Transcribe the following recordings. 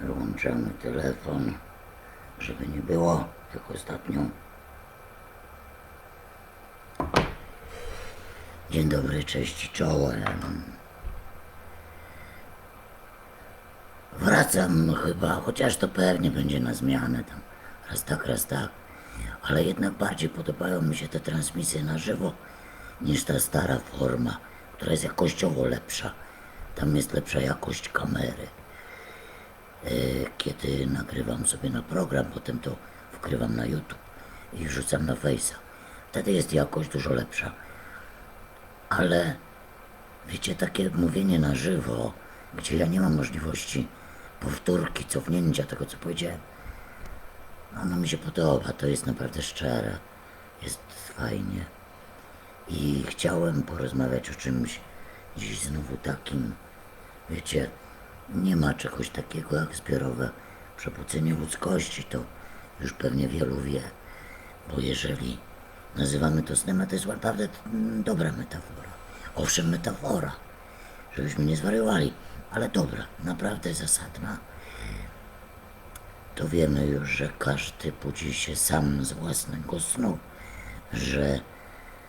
Wyłączamy telefon, żeby nie było, tak ostatnio. Dzień dobry, cześć czołem. Wracam chyba, chociaż to pewnie będzie na zmianę tam. Raz tak, raz tak. Ale jednak bardziej podobają mi się te transmisje na żywo niż ta stara forma, która jest jakościowo lepsza. Tam jest lepsza jakość kamery. E, Kiedy nagrywam sobie na program, potem to wkrywam na YouTube i wrzucam na Face'a. Wtedy jest jakość dużo lepsza. Ale wiecie, takie mówienie na żywo, gdzie ja nie mam możliwości powtórki, cofnięcia tego, co powiedziałem, ono mi się podoba, to jest naprawdę szczere, jest fajnie. I chciałem porozmawiać o czymś dziś znowu takim, wiecie, nie ma czegoś takiego jak zbiorowe przebudzenie ludzkości, to już pewnie wielu wie, bo jeżeli nazywamy to snem, to jest naprawdę dobra metafora. Owszem, metafora, żebyśmy nie zwariowali, ale dobra, naprawdę zasadna to wiemy już, że każdy budzi się sam z własnego snu, że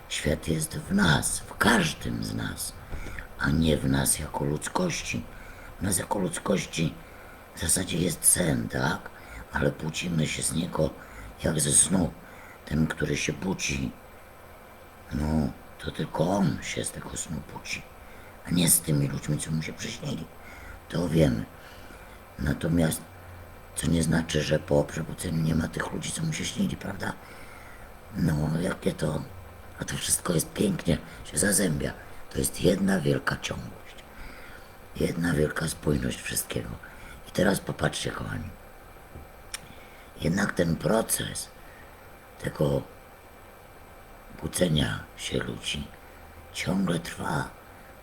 świat jest w nas, w każdym z nas, a nie w nas jako ludzkości. W nas jako ludzkości w zasadzie jest sen, tak? Ale budzimy się z niego jak ze snu. Ten, który się budzi, no to tylko on się z tego snu budzi, a nie z tymi ludźmi, co mu się przyśnili. To wiemy. Natomiast co nie znaczy, że po przebudzeniu nie ma tych ludzi, co mu się śnili, prawda? No, jakie to... A to wszystko jest pięknie, się zazębia. To jest jedna wielka ciągłość. Jedna wielka spójność wszystkiego. I teraz popatrzcie, kochani. Jednak ten proces tego budzenia się ludzi ciągle trwa.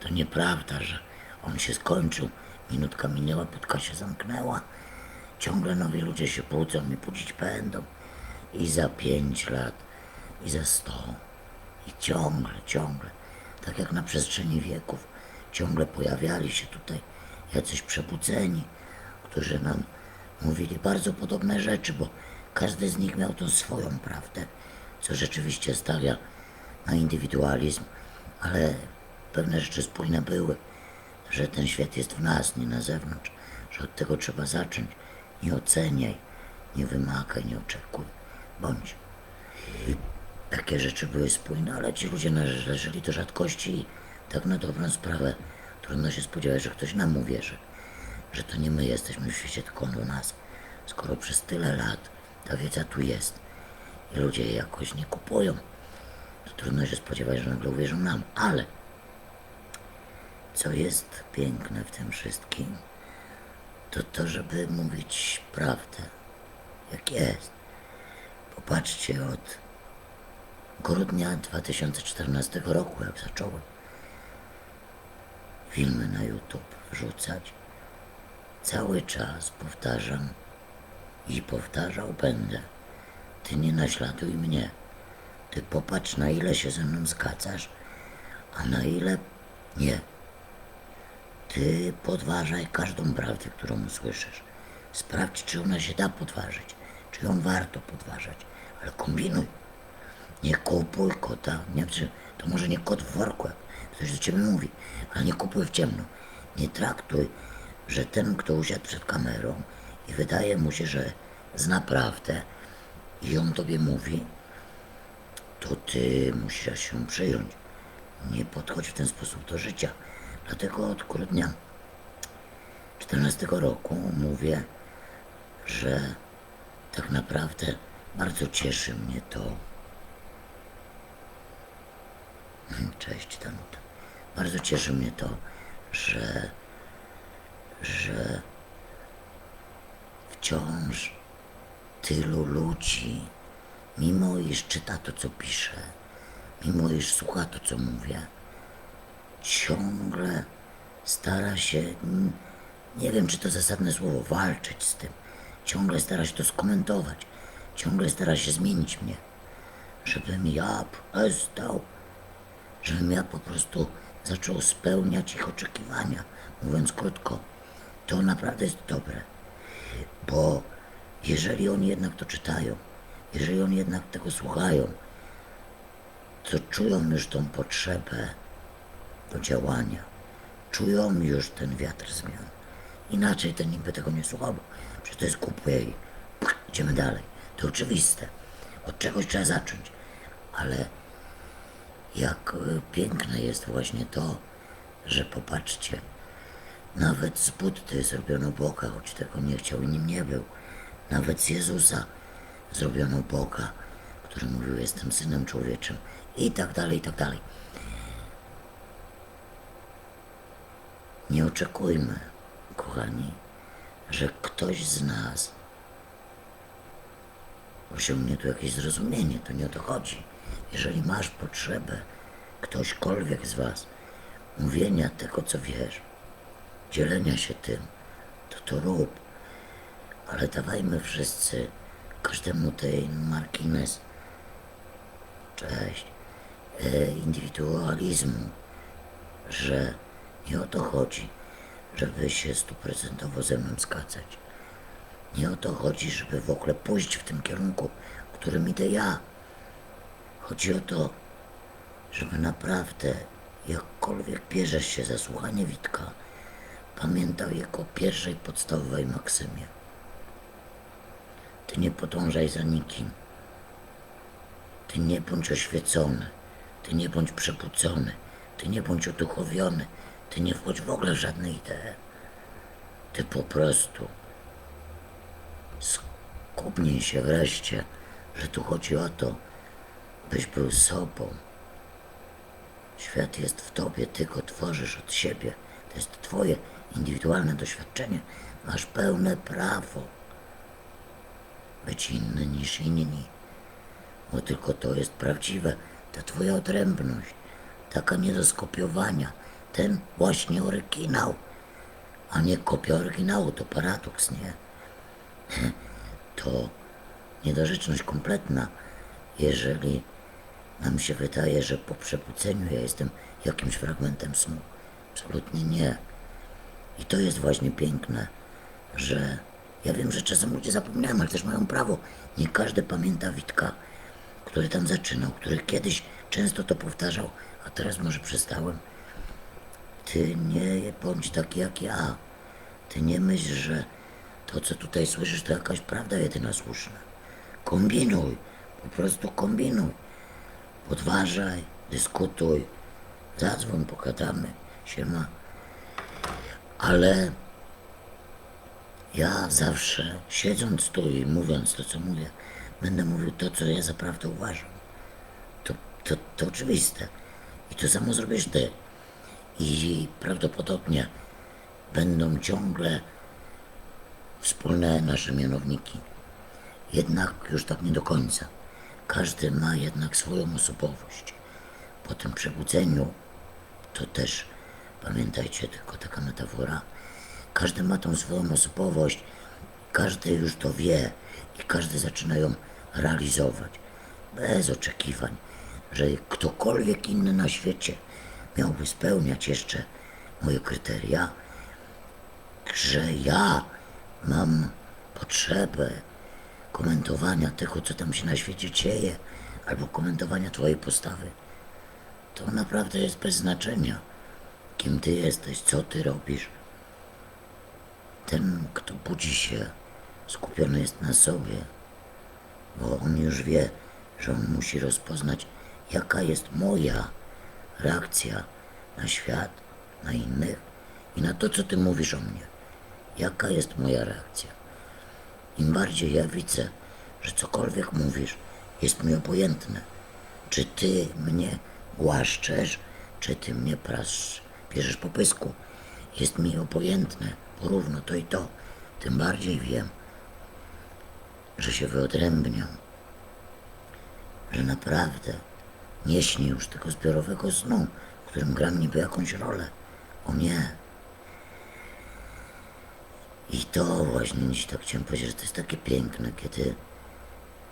To nieprawda, że on się skończył, minutka minęła, budka się zamknęła. Ciągle nowi ludzie się budzą i budzić będą. I za pięć lat, i za sto. I ciągle, ciągle, tak jak na przestrzeni wieków, ciągle pojawiali się tutaj jacyś przebudzeni, którzy nam mówili bardzo podobne rzeczy, bo każdy z nich miał tą swoją prawdę, co rzeczywiście stawia na indywidualizm, ale pewne rzeczy spójne były, że ten świat jest w nas, nie na zewnątrz, że od tego trzeba zacząć. Nie oceniaj, nie wymagaj, nie oczekuj, bądź. Takie rzeczy były spójne, ale ci ludzie należeli do rzadkości tak na dobrą sprawę trudno się spodziewać, że ktoś nam uwierzy, że to nie my jesteśmy w świecie, tylko on u nas. Skoro przez tyle lat ta wiedza tu jest i ludzie jej jakoś nie kupują, to trudno się spodziewać, że nagle uwierzą nam. Ale co jest piękne w tym wszystkim, to to, żeby mówić prawdę, jak jest. Popatrzcie, od grudnia 2014 roku, jak zacząłem filmy na YouTube wrzucać, cały czas powtarzam i powtarzał będę. Ty nie naśladuj mnie. Ty popatrz, na ile się ze mną zgadzasz, a na ile nie. Ty podważaj każdą prawdę, którą usłyszysz. Sprawdź, czy ona się da podważyć, czy ją warto podważać, ale kombinuj. Nie kupuj kota, nie, to może nie kot w worku, ktoś do ciebie mówi, ale nie kupuj w ciemno. Nie traktuj, że ten, kto usiadł przed kamerą i wydaje mu się, że zna prawdę i on tobie mówi, to ty musisz się przyjąć. Nie podchodź w ten sposób do życia. Dlatego od grudnia 14 roku mówię, że tak naprawdę bardzo cieszy mnie to. Cześć Danuta. Bardzo cieszy mnie to, że, że wciąż tylu ludzi, mimo iż czyta to, co piszę, mimo iż słucha to, co mówię, ciągle stara się, nie wiem czy to zasadne słowo, walczyć z tym. Ciągle stara się to skomentować. Ciągle stara się zmienić mnie. Żebym ja przestał, żebym ja po prostu zaczął spełniać ich oczekiwania. Mówiąc krótko, to naprawdę jest dobre. Bo jeżeli oni jednak to czytają, jeżeli oni jednak tego słuchają, to czują już tą potrzebę do działania. Czują już ten wiatr zmian. Inaczej ten niby tego nie słuchał, przecież to jest głupie i idziemy dalej. To oczywiste. Od czegoś trzeba zacząć. Ale jak y, piękne jest właśnie to, że popatrzcie, nawet z Buddy zrobiono Boga, choć tego nie chciał i nim nie był. Nawet z Jezusa zrobiono Boga, który mówił, jestem synem człowieczym i tak dalej, i tak dalej. Nie oczekujmy, kochani, że ktoś z nas osiągnie tu jakieś zrozumienie. To nie o to chodzi. Jeżeli masz potrzebę, ktośkolwiek z was, mówienia tego, co wiesz, dzielenia się tym, to to rób. Ale dawajmy wszyscy, każdemu tej margines, cześć, e, indywidualizmu, że nie o to chodzi, żeby się stuprocentowo ze mną zgadzać. Nie o to chodzi, żeby w ogóle pójść w tym kierunku, którym idę ja. Chodzi o to, żeby naprawdę, jakkolwiek bierzesz się za słuchanie Witka, pamiętał jego pierwszej podstawowej maksymie. Ty nie podążaj za nikim. Ty nie bądź oświecony. Ty nie bądź przebudzony. Ty nie bądź uduchowiony. Ty nie wchodź w ogóle w żadne idee. Ty po prostu skupnij się wreszcie, że tu chodzi o to, byś był sobą. Świat jest w tobie, ty go tworzysz od siebie. To jest twoje indywidualne doświadczenie. Masz pełne prawo być inny niż inni. Bo tylko to jest prawdziwe. Ta twoja odrębność, taka nie do skopiowania. Ten właśnie oryginał, a nie kopia oryginału. To paradoks, nie? To niedorzeczność kompletna, jeżeli nam się wydaje, że po przebudzeniu ja jestem jakimś fragmentem snu. Absolutnie nie. I to jest właśnie piękne, że ja wiem, że czasem ludzie zapomniałem, ale też mają prawo. Nie każdy pamięta Witka, który tam zaczynał, który kiedyś często to powtarzał, a teraz może przestałem. Ty nie bądź taki jak ja. Ty nie myśl, że to, co tutaj słyszysz, to jakaś prawda jedyna słuszna. Kombinuj, po prostu kombinuj. Podważaj, dyskutuj, zadzwoń, pogadamy, siema. Ale ja zawsze, siedząc tu i mówiąc to, co mówię, będę mówił to, co ja za prawdę uważam. To, to, to oczywiste. I to samo zrobisz ty. I prawdopodobnie będą ciągle wspólne nasze mianowniki. Jednak już tak nie do końca. Każdy ma jednak swoją osobowość. Po tym przebudzeniu to też, pamiętajcie, tylko taka metafora, każdy ma tą swoją osobowość, każdy już to wie i każdy zaczyna ją realizować. Bez oczekiwań, że ktokolwiek inny na świecie miałby spełniać jeszcze moje kryteria, że ja mam potrzebę komentowania tego, co tam się na świecie dzieje, albo komentowania Twojej postawy. To naprawdę jest bez znaczenia, kim Ty jesteś, co Ty robisz. Ten, kto budzi się, skupiony jest na sobie, bo on już wie, że on musi rozpoznać, jaka jest moja reakcja na świat, na innych i na to, co Ty mówisz o mnie. Jaka jest moja reakcja? Im bardziej ja widzę, że cokolwiek mówisz jest mi obojętne. Czy ty mnie głaszczesz, czy ty mnie prasz, bierzesz po pysku. Jest mi obojętne, porówno to i to. Tym bardziej wiem, że się wyodrębniam. Że naprawdę nie śnię już tego zbiorowego snu, w którym gram niby jakąś rolę. O nie, i to właśnie dziś tak chciałem powiedzieć, że to jest takie piękne, kiedy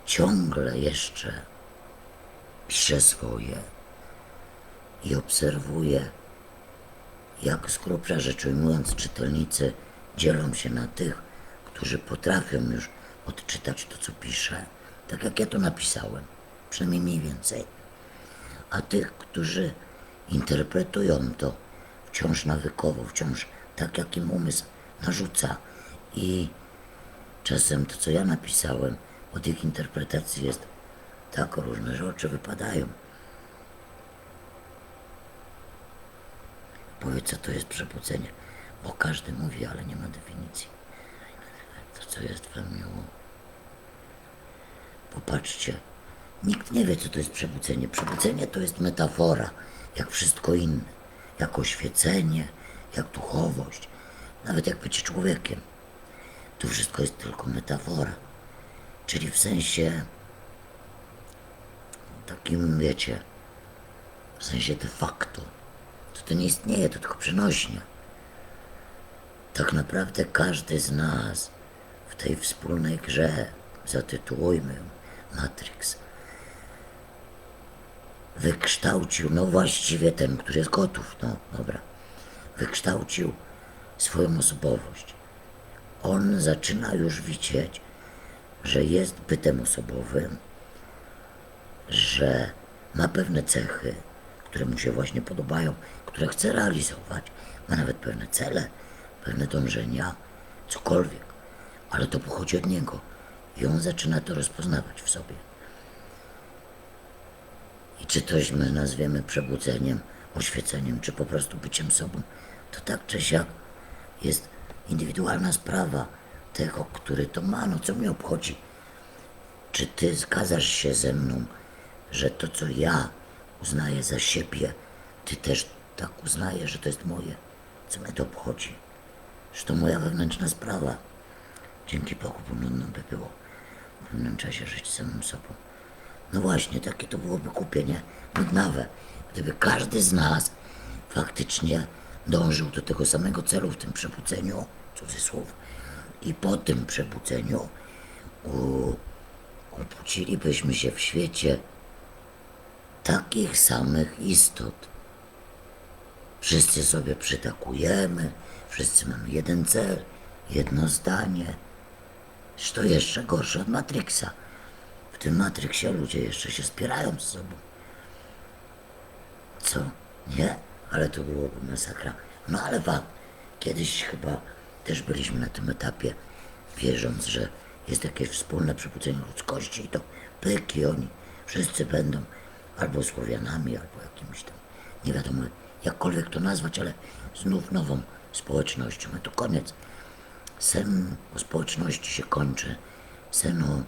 ciągle jeszcze piszę swoje i obserwuję, jak z grubsza rzecz ujmując czytelnicy dzielą się na tych, którzy potrafią już odczytać to, co piszę, tak jak ja to napisałem, przynajmniej mniej więcej, a tych, którzy interpretują to wciąż nawykowo, wciąż tak, jak im umysł narzuca i czasem to, co ja napisałem, od ich interpretacji jest tak różne, że oczy wypadają. Powiedz, co to jest przebudzenie, bo każdy mówi, ale nie ma definicji. To, co jest we mnie. Popatrzcie, nikt nie wie, co to jest przebudzenie. Przebudzenie to jest metafora, jak wszystko inne. Jak oświecenie, jak duchowość, nawet jak być człowiekiem. To wszystko jest tylko metafora. Czyli w sensie takim, wiecie, w sensie de facto. To to nie istnieje, to tylko przenośnie. Tak naprawdę każdy z nas w tej wspólnej grze, zatytułujmy ją Matrix, wykształcił, no właściwie ten, który jest gotów, no dobra, wykształcił swoją osobowość. On zaczyna już widzieć, że jest bytem osobowym, że ma pewne cechy, które mu się właśnie podobają, które chce realizować, ma nawet pewne cele, pewne dążenia, cokolwiek, ale to pochodzi od niego i on zaczyna to rozpoznawać w sobie. I czy toś my nazwiemy przebudzeniem, oświeceniem, czy po prostu byciem sobą, to tak czy siak jest indywidualna sprawa tego, który to ma, no co mnie obchodzi. Czy ty zgadzasz się ze mną, że to, co ja uznaję za siebie, ty też tak uznajesz, że to jest moje? Co mnie to obchodzi? Że to moja wewnętrzna sprawa. Dzięki Bogu, bo nudno by było w pewnym czasie żyć samym sobą. No właśnie, takie to byłoby głupie, nie? Nudnawe. Gdyby każdy z nas faktycznie dążył do tego samego celu w tym przebudzeniu, cudzysłów, i po tym przebudzeniu obudzilibyśmy się w świecie takich samych istot. Wszyscy sobie przytakujemy, wszyscy mamy jeden cel, jedno zdanie. To jeszcze gorsze od Matrixa. W tym Matrixie ludzie jeszcze się spierają z sobą. Co? Nie? Ale to byłoby masakra. No ale fakt, kiedyś chyba też byliśmy na tym etapie, wierząc, że jest jakieś wspólne przebudzenie ludzkości i to pyk oni wszyscy będą albo Słowianami, albo jakimiś tam, nie wiadomo jakkolwiek to nazwać, ale znów nową społecznością. A to koniec. Sen o społeczności się kończy. Sen o,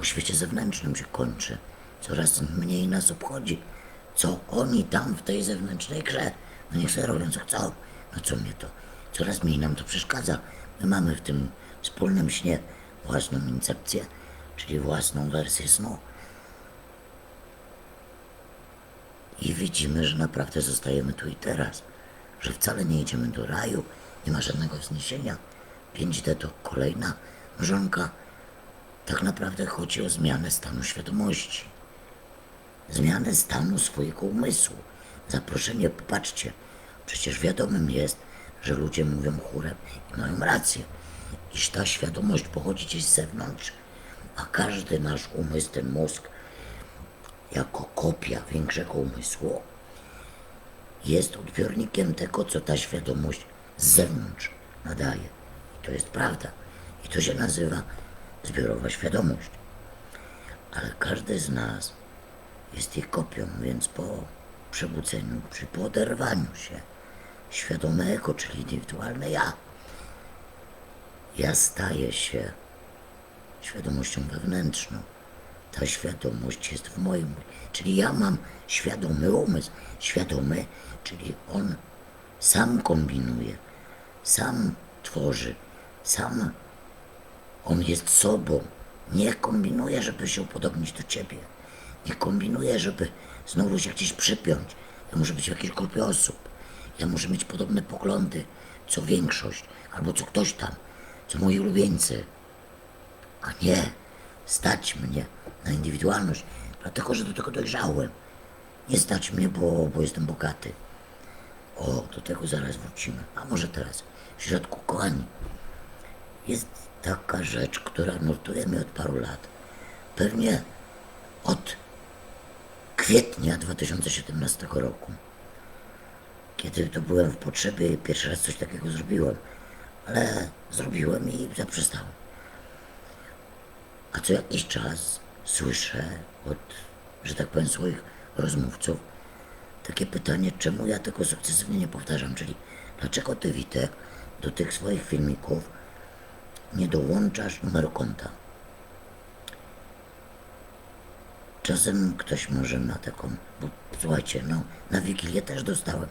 o świecie zewnętrznym się kończy. Coraz mniej nas obchodzi, co oni tam w tej zewnętrznej grze. No niech sobie robią co chcą. No co mnie to? Coraz mniej nam to przeszkadza. My mamy w tym wspólnym śnie własną incepcję, czyli własną wersję snu. I widzimy, że naprawdę zostajemy tu i teraz. Że wcale nie idziemy do raju, nie ma żadnego wzniesienia. 5D to kolejna mrzonka. Tak naprawdę chodzi o zmianę stanu świadomości. Zmianę stanu swojego umysłu. Zaproszenie, popatrzcie, przecież wiadomym jest, że ludzie mówią chórem i mają rację, iż ta świadomość pochodzi gdzieś z zewnątrz, a każdy nasz umysł, ten mózg, jako kopia większego umysłu, jest odbiornikiem tego, co ta świadomość z zewnątrz nadaje. I to jest prawda. I to się nazywa zbiorowa świadomość. Ale każdy z nas jest jej kopią, więc po przebudzeniu, czy po oderwaniu się świadomego, czyli indywidualne ja, ja staję się świadomością wewnętrzną. Ta świadomość jest w moim, czyli ja mam świadomy umysł. Świadomy, czyli on sam kombinuje, sam tworzy, sam on jest sobą. Nie kombinuje, żeby się upodobnić do ciebie. Nie kombinuje, żeby znowu się gdzieś przypiąć. Ja muszę być w jakiejś grupie osób. Ja muszę mieć podobne poglądy, co większość, albo co ktoś tam, co moi ulubieńcy. A nie stać mnie na indywidualność, dlatego że do tego dojrzałem. Nie stać mnie, bo, bo jestem bogaty. O, do tego zaraz wrócimy. A może teraz, w środku, kochani. jest taka rzecz, która nurtuje mnie od paru lat. Pewnie od kwietnia 2017 roku. Kiedy to byłem w potrzebie pierwszy raz coś takiego zrobiłem. Ale zrobiłem i zaprzestałem. A co jakiś czas słyszę od, że tak powiem, swoich rozmówców takie pytanie, czemu ja tego sukcesywnie nie powtarzam, czyli dlaczego ty, Witek, do tych swoich filmików nie dołączasz numeru konta. Czasem ktoś może ma taką, bo słuchajcie, no na Wigilię też dostałem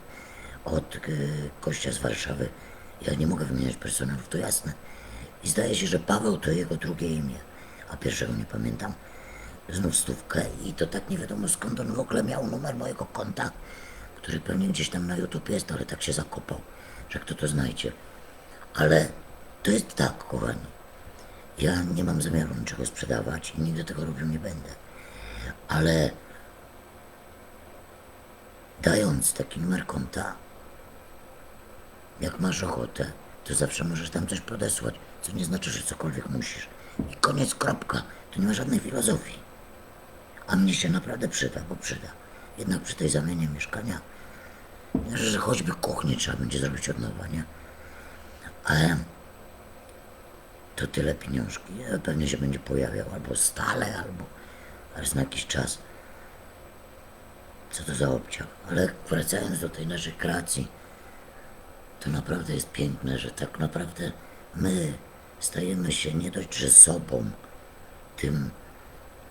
od y, z Warszawy. Ja nie mogę wymieniać personelów, to jasne. I zdaje się, że Paweł to jego drugie imię, a pierwszego nie pamiętam. Znów stówkę i to tak nie wiadomo skąd on w ogóle miał numer mojego konta, który pewnie gdzieś tam na YouTube jest, ale tak się zakopał, że kto to znajdzie. Ale to jest tak, kochani. Ja nie mam zamiaru niczego sprzedawać i nigdy tego robił nie będę. Ale dając taki numer konta, jak masz ochotę, to zawsze możesz tam coś podesłać, co nie znaczy, że cokolwiek musisz. I koniec, kropka. To nie ma żadnej filozofii. A mnie się naprawdę przyda, bo przyda. Jednak przy tej zamianie mieszkania, że choćby kuchnię trzeba będzie zrobić od nowa, nie? Ale to tyle pieniążki. Pewnie się będzie pojawiał albo stale, albo raz na jakiś czas. Co to za obciach. Ale wracając do tej naszej kreacji, to naprawdę jest piękne, że tak naprawdę my stajemy się nie dość, że sobą, tym,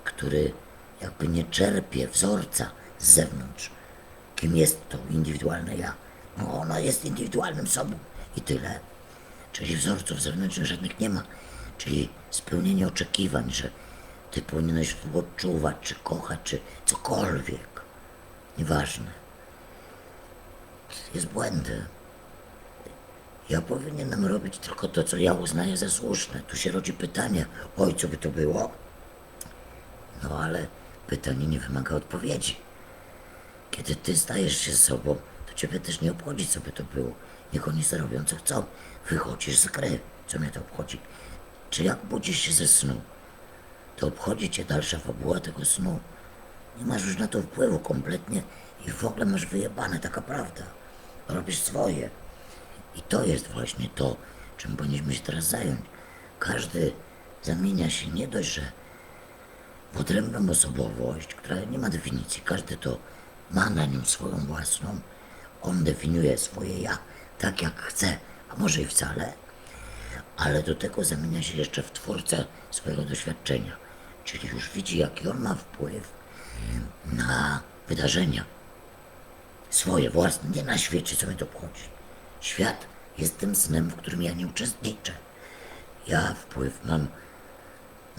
który jakby nie czerpie wzorca z zewnątrz, kim jest to indywidualne ja. No ono jest indywidualnym sobą i tyle. Czyli wzorców zewnętrznych żadnych nie ma. Czyli spełnienie oczekiwań, że ty powinieneś odczuwać, czy kochać, czy cokolwiek. Nieważne. Jest błędem. Ja powinienem robić tylko to, co ja uznaję za słuszne. Tu się rodzi pytanie, oj, co by to było? No ale pytanie nie wymaga odpowiedzi. Kiedy ty stajesz się sobą, to ciebie też nie obchodzi, co by to było. Niech oni sobie robią, co chcą. Wychodzisz z gry. Co mnie to obchodzi? Czy jak budzisz się ze snu, to obchodzi cię dalsza fabuła tego snu? Nie masz już na to wpływu kompletnie i w ogóle masz wyjebane, taka prawda. Robisz swoje. I to jest właśnie to, czym powinniśmy się teraz zająć. Każdy zamienia się nie dość, że w odrębną osobowość, która nie ma definicji. Każdy to ma na nią swoją własną. On definiuje swoje ja tak jak chce, a może i wcale. Ale do tego zamienia się jeszcze w twórcę swojego doświadczenia. Czyli już widzi, jaki on ma wpływ na wydarzenia. Swoje własne, nie na świecie, co mnie to obchodzi. Świat jest tym snem, w którym ja nie uczestniczę. Ja wpływ mam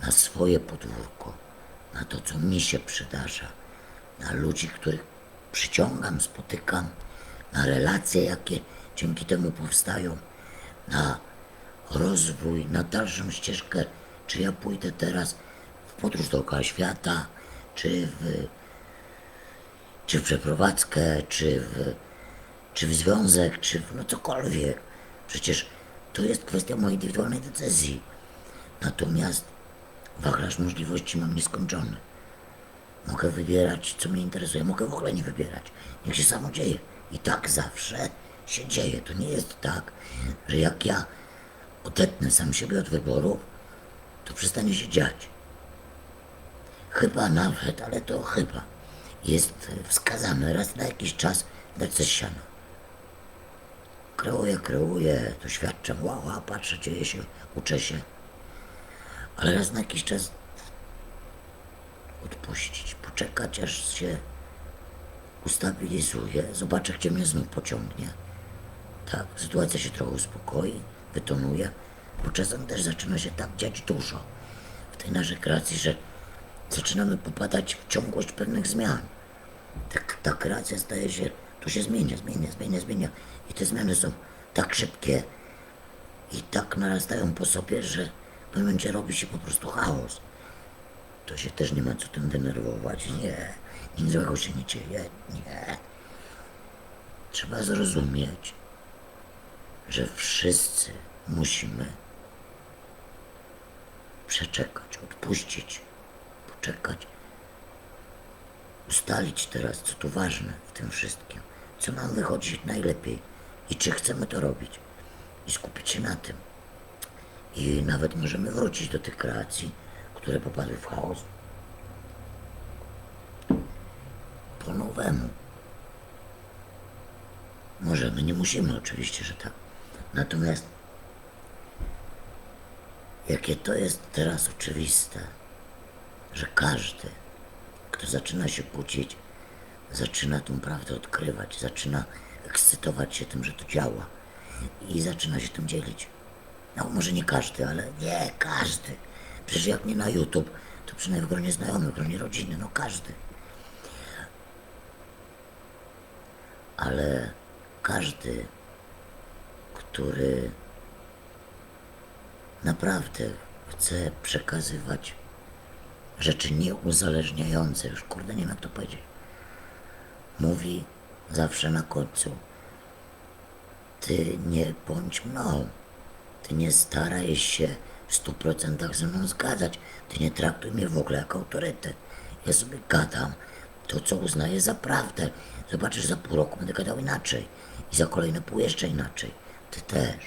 na swoje podwórko, na to, co mi się przydarza, na ludzi, których przyciągam, spotykam, na relacje, jakie dzięki temu powstają, na rozwój, na dalszą ścieżkę, czy ja pójdę teraz podróż dookoła świata, czy w, czy w przeprowadzkę, czy w, czy w związek, czy w no cokolwiek. Przecież to jest kwestia mojej indywidualnej decyzji. Natomiast wachlarz możliwości mam nieskończony. Mogę wybierać, co mnie interesuje. Mogę w ogóle nie wybierać. Niech się samo dzieje. I tak zawsze się dzieje. To nie jest tak, że jak ja odetnę sam siebie od wyboru, to przestanie się dziać. Chyba nawet, ale to chyba, jest wskazane raz na jakiś czas dać coś siana. Kreuję, kreuję, doświadczam, wow, wow, patrzę, dzieje się, uczę się. Ale raz na jakiś czas odpuścić, poczekać, aż się ustabilizuje, zobaczę, gdzie mnie znów pociągnie. Tak, sytuacja się trochę uspokoi, wytonuje, bo czasem też zaczyna się tak dziać dużo w tej naszej kreacji, że zaczynamy popadać w ciągłość pewnych zmian. Tak, ta kreacja staje się, to się zmienia, zmienia, zmienia, zmienia. I te zmiany są tak szybkie i tak narastają po sobie, że w pewnym momencie robi się po prostu chaos. To się też nie ma co tym denerwować. Nie, nic złego się nie dzieje. Nie. Trzeba zrozumieć, że wszyscy musimy przeczekać, odpuścić, poczekać, ustalić teraz, co tu ważne w tym wszystkim, co nam wychodzi najlepiej i czy chcemy to robić i skupić się na tym. I nawet możemy wrócić do tych kreacji, które popadły w chaos po nowemu. Możemy, nie musimy oczywiście, że tak. Natomiast jakie to jest teraz oczywiste, że każdy, kto zaczyna się kłócić, zaczyna tą prawdę odkrywać, zaczyna ekscytować się tym, że to działa i zaczyna się tym dzielić. No może nie każdy, ale nie każdy. Przecież jak nie na YouTube, to przynajmniej w gronie znajomych, w gronie rodziny, no każdy. Ale każdy, który naprawdę chce przekazywać rzeczy nieuzależniające, już kurde nie wiem jak to powiedzieć, mówi zawsze na końcu, ty nie bądź mną, ty nie staraj się w stu procentach ze mną zgadzać, ty nie traktuj mnie w ogóle jako autorytet. Ja sobie gadam to, co uznaję za prawdę. Zobaczysz, za pół roku będę gadał inaczej i za kolejne pół jeszcze inaczej. Ty też.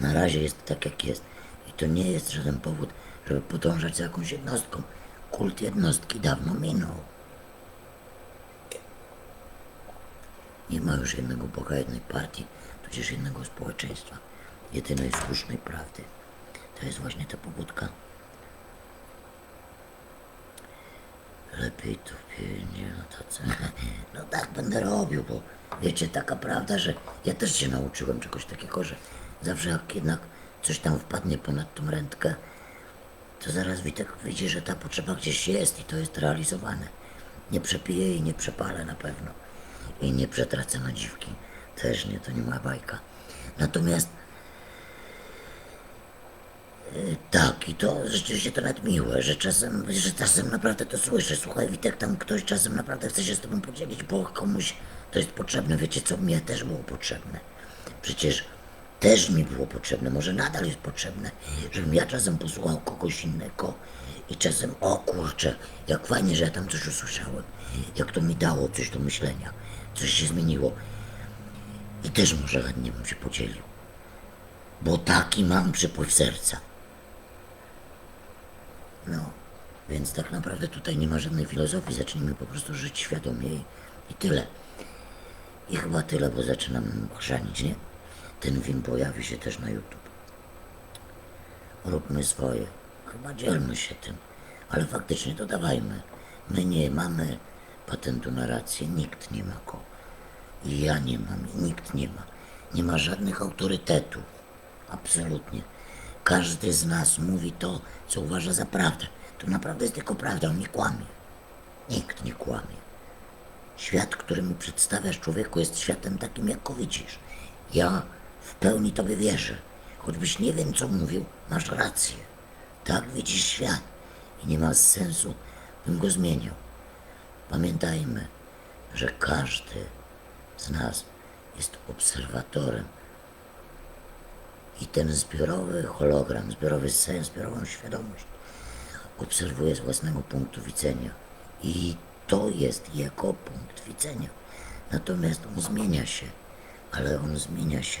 Na razie jest tak, jak jest. I to nie jest żaden powód, żeby podążać za jakąś jednostką. Kult jednostki dawno minął. Nie ma już jednego Boga, jednej partii, tudzież jednego społeczeństwa, jedynej słusznej prawdy. To jest właśnie ta pobudka. Lepiej to pięknie na tacy. No tak będę robił, bo wiecie, taka prawda, że ja też się nauczyłem czegoś takiego, że zawsze jak jednak coś tam wpadnie ponad tą rętkę, to zaraz Witek widzi, że ta potrzeba gdzieś jest i to jest realizowane. Nie przepiję jej, nie przepalę na pewno. I nie przetracę na dziwki. Też nie, to nie moja bajka. Natomiast y, tak, i to rzeczywiście to nawet miłe, że czasem, że czasem naprawdę to słyszę. Słuchaj, Witek, tam ktoś czasem naprawdę chce się z tobą podzielić, bo komuś to jest potrzebne. Wiecie co, mnie też było potrzebne. Przecież też mi było potrzebne, może nadal jest potrzebne, żebym ja czasem posłuchał kogoś innego i czasem, o kurczę, jak fajnie, że ja tam coś usłyszałem, jak to mi dało coś do myślenia, coś się zmieniło. I też może chętnie bym się podzielił, bo taki mam przypływ serca. No, więc tak naprawdę tutaj nie ma żadnej filozofii, zacznijmy po prostu żyć świadomie i, i tyle. I chyba tyle, bo zaczynam chrzanić, nie? Ten film pojawi się też na YouTube. Róbmy swoje. Chyba dzielmy się tym. Ale faktycznie dodawajmy. My nie mamy patentu na rację. Nikt nie ma go. I ja nie mam. Nikt nie ma. Nie ma żadnych autorytetów. Absolutnie. Każdy z nas mówi to, co uważa za prawdę. To naprawdę jest tylko prawda. On nie kłamie. Nikt nie kłamie. Świat, który mi przedstawiasz, człowieku, jest światem takim, jak go widzisz. Ja w pełni tobie wierzę. Choćbyś nie wiem, co mówił, masz rację. Tak widzisz świat i nie ma sensu, bym go zmieniał. Pamiętajmy, że każdy z nas jest obserwatorem i ten zbiorowy hologram, zbiorowy sens, zbiorową świadomość obserwuje z własnego punktu widzenia. I to jest jego punkt widzenia. Natomiast on zmienia się, ale on zmienia się.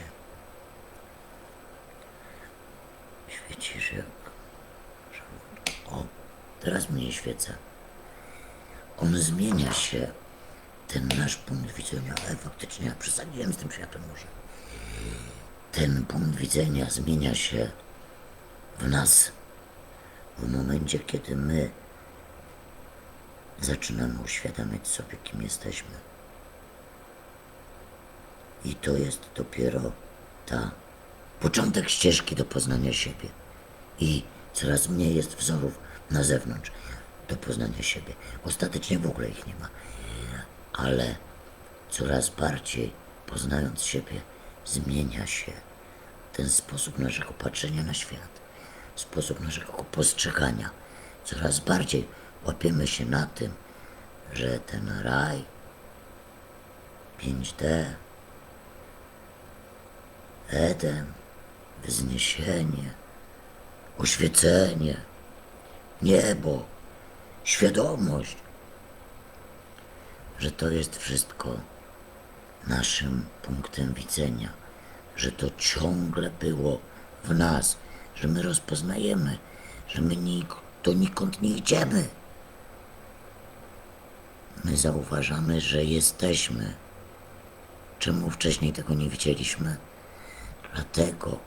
Jak... O, teraz mnie świeca. On zmienia się, ten nasz punkt widzenia. Ale faktycznie ja przesadziłem z tym światłem może. Ten punkt widzenia zmienia się w nas w momencie, kiedy my zaczynamy uświadamiać sobie, kim jesteśmy. I to jest dopiero ta początek ścieżki do poznania siebie. I coraz mniej jest wzorów na zewnątrz do poznania siebie. Ostatecznie w ogóle ich nie ma. Ale coraz bardziej poznając siebie, zmienia się ten sposób naszego patrzenia na świat, sposób naszego postrzegania. Coraz bardziej łapiemy się na tym, że ten raj 5D, Eden, wzniesienie, oświecenie, niebo, świadomość, że to jest wszystko naszym punktem widzenia, że to ciągle było w nas, że my rozpoznajemy, że my nik- donikąd nie idziemy. My zauważamy, że jesteśmy. Czemu wcześniej tego nie widzieliśmy? Dlatego,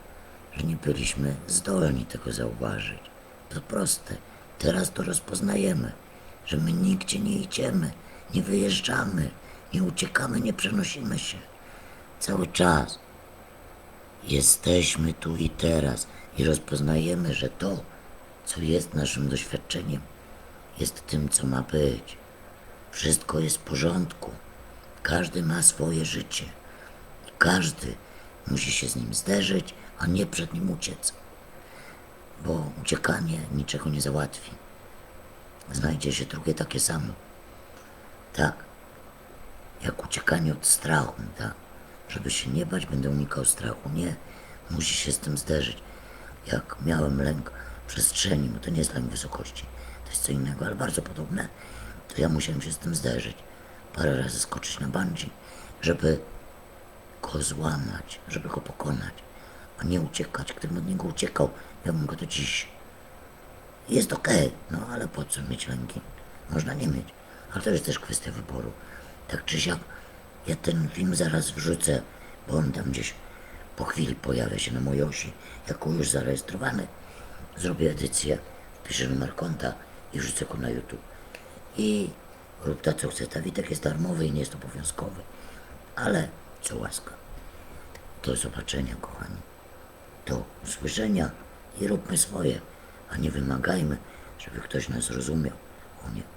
że nie byliśmy zdolni tego zauważyć. To proste. Teraz to rozpoznajemy, że my nigdzie nie idziemy, nie wyjeżdżamy, nie uciekamy, nie przenosimy się. Cały czas jesteśmy tu i teraz i rozpoznajemy, że to, co jest naszym doświadczeniem, jest tym, co ma być. Wszystko jest w porządku. Każdy ma swoje życie. Każdy musi się z nim zderzyć, a nie przed nim uciec. Bo uciekanie niczego nie załatwi. Znajdzie się drugie takie samo. Tak. Jak uciekanie od strachu, tak? Żeby się nie bać, będę unikał strachu. Nie. Musi się z tym zderzyć. Jak miałem lęk przestrzeni, bo to nie jest lęk wysokości, to jest co innego, ale bardzo podobne, to ja musiałem się z tym zderzyć. Parę razy skoczyć na bungee, żeby go złamać, żeby go pokonać, a nie uciekać. Gdybym od niego uciekał, miałbym go do dziś. Jest okej, no ale po co mieć lęki? Można nie mieć, ale to jest też kwestia wyboru. Tak czy siak, ja ten film zaraz wrzucę, bo on tam gdzieś po chwili pojawia się na mojej osi, jako już zarejestrowany. Zrobię edycję, wpiszę numer konta i wrzucę go na YouTube. I rób to, co chce. Ta Witek jest darmowy i nie jest obowiązkowy. Ale co łaska. Do zobaczenia, kochani. Do usłyszenia i róbmy swoje, a nie wymagajmy, żeby ktoś nas rozumiał. O nie.